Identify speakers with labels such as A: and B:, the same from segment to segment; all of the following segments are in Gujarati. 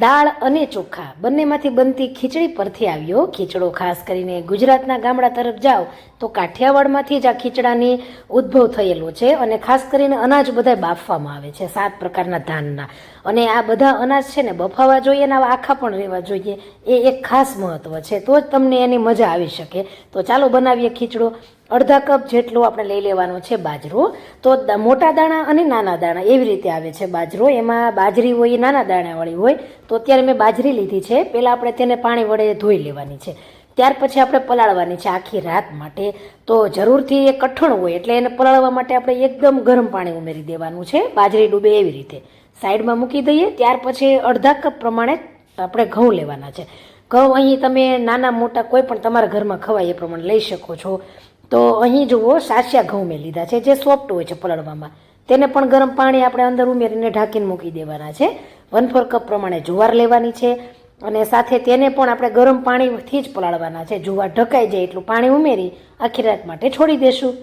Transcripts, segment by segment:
A: દાળ અને ચોખા. બંનેમાંથી બનતી ખીચડી પરથી આવ્યો. ખીચડો ખાસ કરીને ગુજરાતના ગામડા તરફ જાઓ તો કાઠિયાવાડમાંથી જ આ ખીચડાની ઉદ્ભવ થયેલો છે અને ખાસ કરીને અનાજ બધા બાફવામાં આવે છે, સાત પ્રકારના ધાનના. અને આ બધા અનાજ છે ને બફાવા જોઈએ ને આવા આખા પણ રહેવા જોઈએ. એ એક ખાસ મહત્વ છે. તો જ તમને એની મજા આવી શકે. તો ચાલો બનાવીએ ખીચડો. અડધા કપ જેટલો આપણે લઈ લેવાનો છે બાજરો. તો મોટા દાણા અને નાના દાણા એવી રીતે આવે છે બાજરો. એમાં બાજરી હોય એ નાના દાણાવાળી હોય, તો અત્યારે મેં બાજરી લીધી છે. પહેલાં આપણે તેને પાણી વડે ધોઈ લેવાની છે. ત્યાર પછી આપણે પલાળવાની છે આખી રાત માટે. તો જરૂરથી એ કઠણ હોય એટલે એને પલાળવા માટે આપણે એકદમ ગરમ પાણી ઉમેરી દેવાનું છે. બાજરી ડૂબે એવી રીતે. સાઈડમાં મૂકી દઈએ. ત્યાર પછી અડધા કપ પ્રમાણે આપણે ઘઉં લેવાના છે. ઘઉં અહીં તમે નાના મોટા કોઈ પણ તમારા ઘરમાં ખવાય એ પ્રમાણે લઈ શકો છો. તો અહીં જુઓ સાસિયા ઘઉં મેં લીધા છે, જે સોફ્ટ હોય છે પલળવામાં. તેને પણ ગરમ પાણી આપણે અંદર ઉમેરીને ઢાંકીને મૂકી દેવાના છે. વન ફોર કપ પ્રમાણે જુવાર લેવાની છે અને સાથે તેને પણ આપણે ગરમ પાણીથી જ પલાળવાના છે. જુવાર ઢકાઈ જાય એટલું પાણી ઉમેરી આખી રાત માટે છોડી દેશું.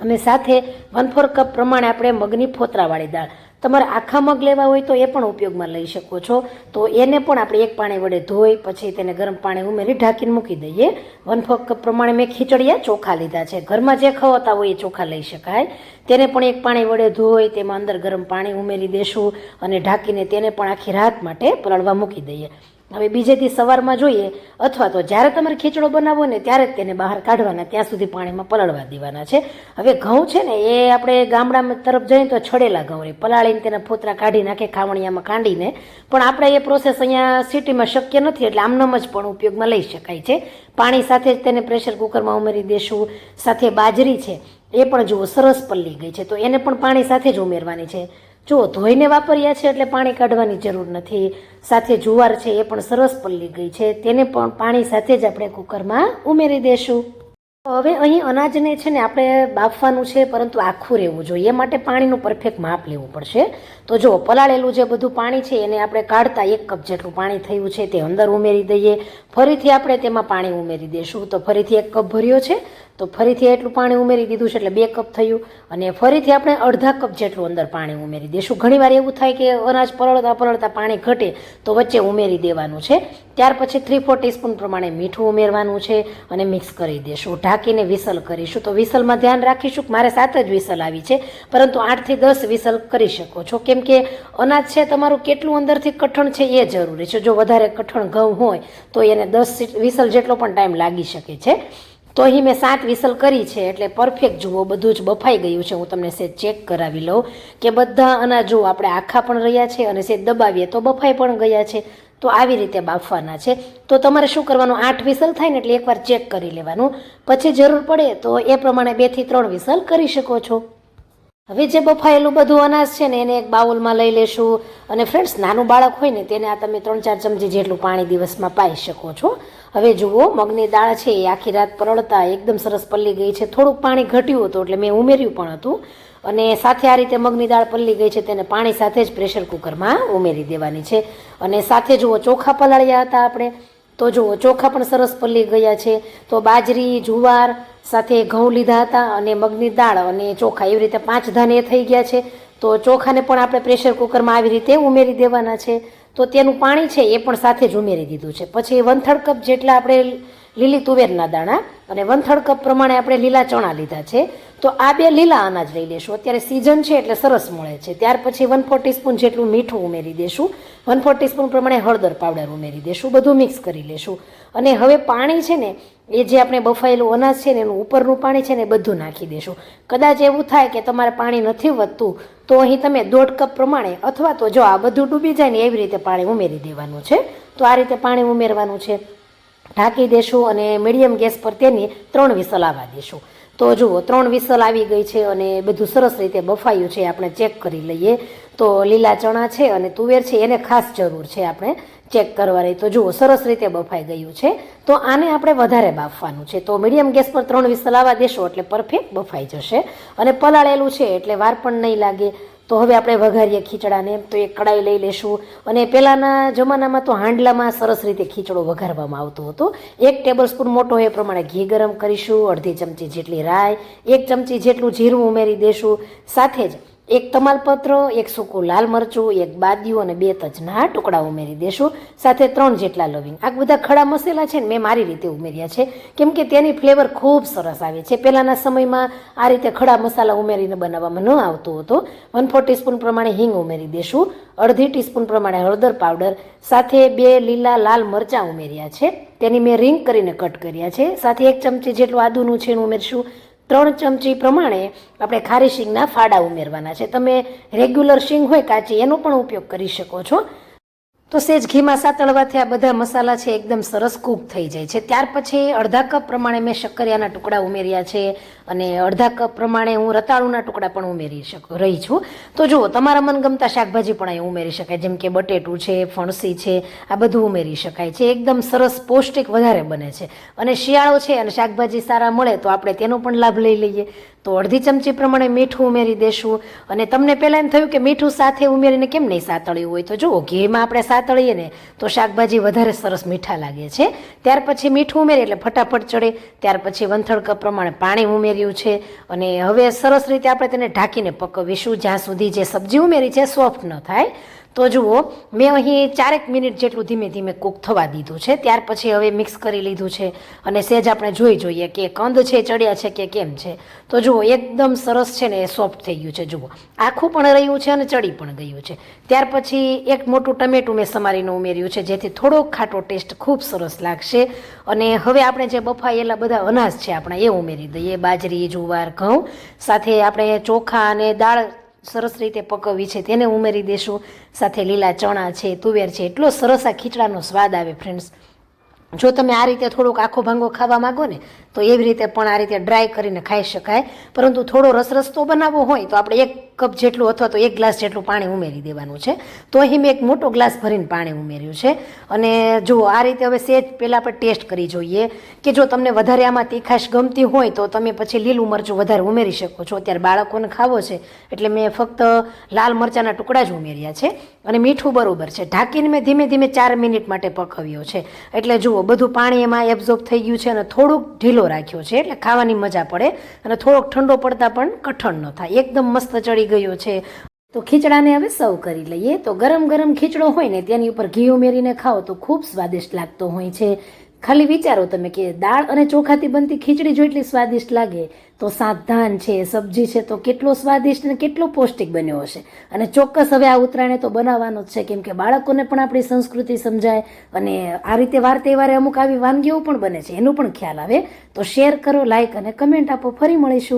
A: અને સાથે વન ફોર કપ પ્રમાણે આપણે મગની ફોતરાવાળી દાળ. તમારે આખા મગ લેવા હોય તો એ પણ ઉપયોગમાં લઈ શકો છો. તો એને પણ આપણે એક પાણી વડે ધોઈ, પછી તેને ગરમ પાણી ઉમેરી ઢાંકીને મૂકી દઈએ. વન ફોર કપ પ્રમાણે મેં ખીચડિયા ચોખા લીધા છે. ઘરમાં જે ખવાતા હોય એ ચોખા લઈ શકાય. તેને પણ એક પાણી વડે ધોઈ, તેમાં અંદર ગરમ પાણી ઉમેરી દેશું અને ઢાંકીને તેને પણ આખી રાત માટે પલળવા મૂકી દઈએ. હવે બીજેથી સવારમાં જોઈએ, અથવા તો જ્યારે તમારે ખીચડો બનાવવો ને, ત્યારે જ તેને બહાર કાઢવાના, ત્યાં સુધી પાણીમાં પલળવા દેવાના છે. હવે ઘઉં છે ને, એ આપણે ગામડા તરફ જઈએ તો છડેલા ઘઉં રહે પલાળીને તેના ફોતરા કાઢી નાખે ખાવણીયામાં કાઢીને પણ આપણે એ પ્રોસેસ અહીંયા સિટીમાં શક્ય નથી, એટલે આમનામ જ પણ ઉપયોગમાં લઈ શકાય છે. પાણી સાથે જ તેને પ્રેશર કુકરમાં ઉમેરી દેશું. સાથે બાજરી છે, એ પણ જુઓ, સરસ પલ્લી ગઈ છે, તો એને પણ પાણી સાથે જ ઉમેરવાની છે. જુઓ ધોઈને વાપર્યા છે એટલે પાણી કાઢવાની જરૂર નથી. સાથે જુવાર છે એ પણ સરસ પલ્લી ગઈ છે. તેને પણ પાણી સાથે જ આપણે કુકરમાં ઉમેરી દેશું. હવે અહીં અનાજને છે ને આપણે બાફવાનું છે, પરંતુ આખું રહેવું જોઈએ. એ માટે પાણીનું પરફેક્ટ માપ લેવું પડશે. તો જો પલાળેલું જે બધું પાણી છે એને આપણે કાઢતા એક કપ જેટલું પાણી થયું છે તે અંદર ઉમેરી દઈએ. ફરીથી આપણે તેમાં પાણી ઉમેરી દઈશું તો ફરીથી એક કપ ભર્યો છે. તો ફરીથી એટલું પાણી ઉમેરી દીધું છે એટલે બે કપ થયું અને ફરીથી આપણે અડધા કપ જેટલું અંદર પાણી ઉમેરી દઈશું. ઘણીવાર એવું થાય કે અનાજ પરળતા પરળતા પાણી ઘટે તો વચ્ચે ઉમેરી દેવાનું છે. ત્યાર પછી થ્રી ફોર ટીસ્પૂન પ્રમાણે મીઠું ઉમેરવાનું છે અને મિક્સ કરી દેશું ઢાંકીને વિસલ કરીશું. તો વિસલમાં ધ્યાન રાખીશું મારે સાત જ વિસલ આવી છે, પરંતુ આઠથી દસ વિસલ કરી શકો છો. કેમ કે અનાજ છે તમારું કેટલું અંદરથી કઠણ છે એ જરૂરી છે. જો વધારે કઠણ ઘઉં હોય તો એને દસ વિસલ જેટલો પણ ટાઈમ લાગી શકે છે. તો અહીં મેં સાત વિસલ કરી છે એટલે પરફેક્ટ જુઓ, બધું જ બફાઈ ગયું છે. હું તમને સે ચેક કરાવી લઉં કે બધા અનાજો આપણે આખા પણ રહ્યા છે અને સે દબાવીએ તો બફાઈ પણ ગયા છે. તો આવી રીતે બાફવાના છે. તો તમારે શું કરવાનું? આઠ વિસલ થાય ને એટલે એકવાર ચેક કરી લેવાનું. પછી જરૂર પડે તો એ પ્રમાણે બેથી ત્રણ વિસલ કરી શકો છો. હવે જે બફાયેલું બધું અનાજ છે ને એને એક બાઉલમાં લઈ લેશું. અને ફ્રેન્ડ્સ નાનું બાળક હોય ને તેને આ તમે ત્રણ ચાર ચમચી જેટલું પાણી દિવસમાં પાઈ શકો છો. હવે જુઓ, મગની દાળ છે એ આખી રાત પરળતા એકદમ સરસ પલ્લી ગઈ છે. થોડુંક પાણી ઘટ્યું હતું એટલે મેં ઉમેર્યું પણ હતું. અને સાથે આ રીતે મગની દાળ પલ્લી ગઈ છે તેને પાણી સાથે જ પ્રેશર કુકરમાં ઉમેરી દેવાની છે. અને સાથે જુઓ, ચોખા પલાળ્યા હતા આપણે. તો જુઓ, ચોખા પણ સરસ પલ્લી ગયા છે. તો બાજરી, જુવાર સાથે ઘઉં લીધા હતા અને મગની દાળ અને ચોખા એવી રીતે પાંચ ધાન એ થઈ ગયા છે. તો ચોખાને પણ આપણે પ્રેશર કુકરમાં આવી રીતે ઉમેરી દેવાના છે. તો તેનું પાણી છે એ પણ સાથે જ ઉમેરી દીધું છે. પછી વન કપ જેટલા આપણે લીલી તુવેરના દાણા અને વન કપ પ્રમાણે આપણે લીલા ચણા લીધા છે. તો આ બે લીલા અનાજ લઈ લેશું. અત્યારે સિઝન છે એટલે સરસ મળે છે. ત્યાર પછી વન ફોર ટીસ્પૂન જેટલું મીઠું ઉમેરી દેશું. વન ફોર ટીસ્પૂન પ્રમાણે હળદર પાવડર ઉમેરી દેશું. બધું મિક્સ કરી લેશું. અને હવે પાણી છે ને, એ જે આપણે બફાયેલું અનાજ છે ને, એનું ઉપરનું પાણી છે ને બધું નાખી દેશું. કદાચ એવું થાય કે તમારે પાણી નથી વધતું, તો અહીં તમે દોઢ કપ પ્રમાણે અથવા તો જો આ બધું ડૂબી જાય ને, એવી રીતે પાણી ઉમેરી દેવાનું છે. તો આ રીતે પાણી ઉમેરવાનું છે. ઢાંકી દેશું અને મીડિયમ ગેસ પર તેની ત્રણ વિસલ આવવા દેશું. તો જુઓ, ત્રણ વિસલ આવી ગઈ છે અને બધું સરસ રીતે બફાયું છે. આપણે ચેક કરી લઈએ. તો લીલા ચણા છે અને તુવેર છે, એને ખાસ જરૂર છે આપણે ચેક કરવાની. તો જુઓ, સરસ રીતે બફાઈ ગયું છે. તો આને આપણે વધારે બાફવાનું છે. તો મીડિયમ ગેસ પર ત્રણ વિસલ આવવા દેશો એટલે પરફેક્ટ બફાઈ જશે. અને પલાળેલું છે એટલે વાર પણ નહીં લાગે. તો હવે આપણે વઘારીએ ખીચડાને. તો એ કડાઈ લઈ લેશું. અને પહેલાંના જમાનામાં તો હાંડલામાં સરસ રીતે ખીચડો વઘારવામાં આવતો હતો. એક ટેબલ સ્પૂન મોટો એ પ્રમાણે ઘી ગરમ કરીશું. અડધી ચમચી જેટલી રાય એક ચમચી જેટલું જીરું ઉમેરી દેશું. સાથે જ એક તમાલપત્ર એક સૂકું લાલ મરચું, એક બાદિયું અને બે તજના ટુકડા ઉમેરી દેશું. સાથે ત્રણ જેટલા લવિંગ. આ બધા ખડા મસાલા છે ને મેં મારી રીતે ઉમેર્યા છે. કેમ કે તેની ફ્લેવર ખૂબ સરસ આવે છે. પહેલાંના સમયમાં આ રીતે ખડા મસાલા ઉમેરીને બનાવવામાં ન આવતો હતો. વન ફોર ટીસ્પૂન પ્રમાણે હિંગ ઉમેરી દેશું. અડધી ટીસ્પૂન પ્રમાણે હળદર પાવડર. સાથે બે લીલા લાલ મરચાં ઉમેર્યા છે. તેની મેં રિંગ કરીને કટ કર્યા છે. સાથે એક ચમચી જેટલું આદુનું છીણ ઉમેરશું. ત્રણ ચમચી પ્રમાણે આપણે ખારી શીંગના ફાડા ઉમેરવાના છે. તમે રેગ્યુલર શીંગ હોય કાચી, એનો પણ ઉપયોગ કરી શકો છો. તો સેજ ઘીમાં સાતળવાથી આ બધા મસાલા છે એકદમ સરસ કૂક થઈ જાય છે. ત્યાર પછી અડધા કપ પ્રમાણે મેં શક્કરિયાના ટુકડા ઉમેર્યા છે અને અડધા કપ પ્રમાણે હું રતાળુના ટુકડા પણ ઉમેરી શકું, રહી છું. તો જુઓ, તમારા મનગમતા શાકભાજી પણ અહીં ઉમેરી શકાય. જેમ કે બટેટું છે, ફણસી છે, આ બધું ઉમેરી શકાય છે. એકદમ સરસ પૌષ્ટિક વધારે બને છે. અને શિયાળો છે અને શાકભાજી સારા મળે તો આપણે તેનો પણ લાભ લઈ લઈએ. તો અડધી ચમચી પ્રમાણે મીઠું ઉમેરી દેશું. અને તમને પહેલાં એમ થયું કે મીઠું સાથે ઉમેરીને કેમ નહીં સાતળ્યું હોય? તો જુઓ, ઘીમાં આપણે સાતળીએ ને તો શાકભાજી વધારે સરસ મીઠા લાગે છે. ત્યાર પછી મીઠું ઉમેરી એટલે ફટાફટ ચડે. ત્યાર પછી વંથળ કપ પ્રમાણે પાણી ઉમેર્યું છે. અને હવે સરસ રીતે આપણે તેને ઢાંકીને પકવીશું. જ્યાં સુધી જે સબ્જી ઉમેરી છે, સોફ્ટ ન થાય. તો જુઓ, મેં અહીં ચારેક મિનિટ જેટલું ધીમે ધીમે કૂક થવા દીધું છે. ત્યાર પછી હવે મિક્સ કરી લીધું છે અને સેજ આપણે જોઈ જોઈએ કે કંદ છે, ચડ્યા છે કે કેમ છે. તો જુઓ, એકદમ સરસ છે ને એ સોફ્ટ થઈ ગયું છે. જુઓ, આખું પણ રહ્યું છે અને ચડી પણ ગયું છે. ત્યાર પછી એક મોટું ટમેટું મેં સમારીને ઉમેર્યું છે, જેથી થોડોક ખાટો ટેસ્ટ ખૂબ સરસ લાગશે. અને હવે આપણે જે બફાયેલા બધા અનાજ છે, આપણે એ ઉમેરી દઈએ. બાજરી, જુવાર, ઘઉં, સાથે આપણે ચોખા અને દાળ સરસ રીતે પકવવી છે, તેને ઉમેરી દેશું. સાથે લીલા ચણા છે, તુવેર છે, એટલો સરસ આ ખીચડાનો સ્વાદ આવે ફ્રેન્ડ્સ જો તમે આ રીતે થોડોક આખો ભાંગો ખાવા માંગો ને, તો એવી રીતે પણ આ રીતે ડ્રાય કરીને ખાઈ શકાય. પરંતુ થોડો રસરસતો બનાવવો હોય, તો આપણે એક કપ જેટલું અથવા તો એક ગ્લાસ જેટલું પાણી ઉમેરી દેવાનું છે. તો અહીં મેં એક મોટો ગ્લાસ ભરીને પાણી ઉમેર્યું છે. અને જુઓ આ રીતે હવે સેજ પહેલાં આપણે ટેસ્ટ કરી જોઈએ કે જો તમને વધારે આમાં તીખાશ ગમતી હોય તો તમે પછી લીલું મરચું વધારે ઉમેરી શકો છો. અત્યારે બાળકોને ખાવો છે એટલે મેં ફક્ત લાલ મરચાંના ટુકડા જ ઉમેર્યા છે. અને મીઠું બરોબર છે. ઢાંકીને મેં ધીમે ધીમે ચાર મિનિટ માટે પકવ્યો છે. એટલે જુઓ, બધું પાણી એમાં એબ્ઝોર્બ થઈ ગયું છે અને થોડુંક ઢીલો રાખ્યો છે એટલે ખાવાની મજા પડે અને થોડોક ઠંડો પડતા પણ કઠણ ન થાય. એકદમ મસ્ત ચડી ગયો છે. તો ખીચડાને હવે સર્વ કરી લઈએ. તો ગરમ ગરમ ખીચડો હોય ને તેની ઉપર ઘી ઉમેરીને ખાઓ તો ખૂબ સ્વાદિષ્ટ લાગતો હોય છે. ખાલી વિચારો તમે કે દાળ અને ચોખાથી બનતી ખીચડી જો એટલી સ્વાદિષ્ટ લાગે તો સાધાન છે. સબ્જી છે તો કેટલો સ્વાદિષ્ટ અને કેટલો પૌષ્ટિક બન્યો હશે. અને ચોક્કસ હવે આ ઉત્તરાયણે તો બનાવવાનો જ છે. કેમ કે બાળકોને પણ આપણી સંસ્કૃતિ સમજાય અને આ રીતે વાર તહેવારે અમુક આવી વાનગીઓ પણ બને છે. એનું પણ ખ્યાલ આવે. તો શેર કરો લાઇક અને કમેન્ટ આપો. ફરી મળીશું.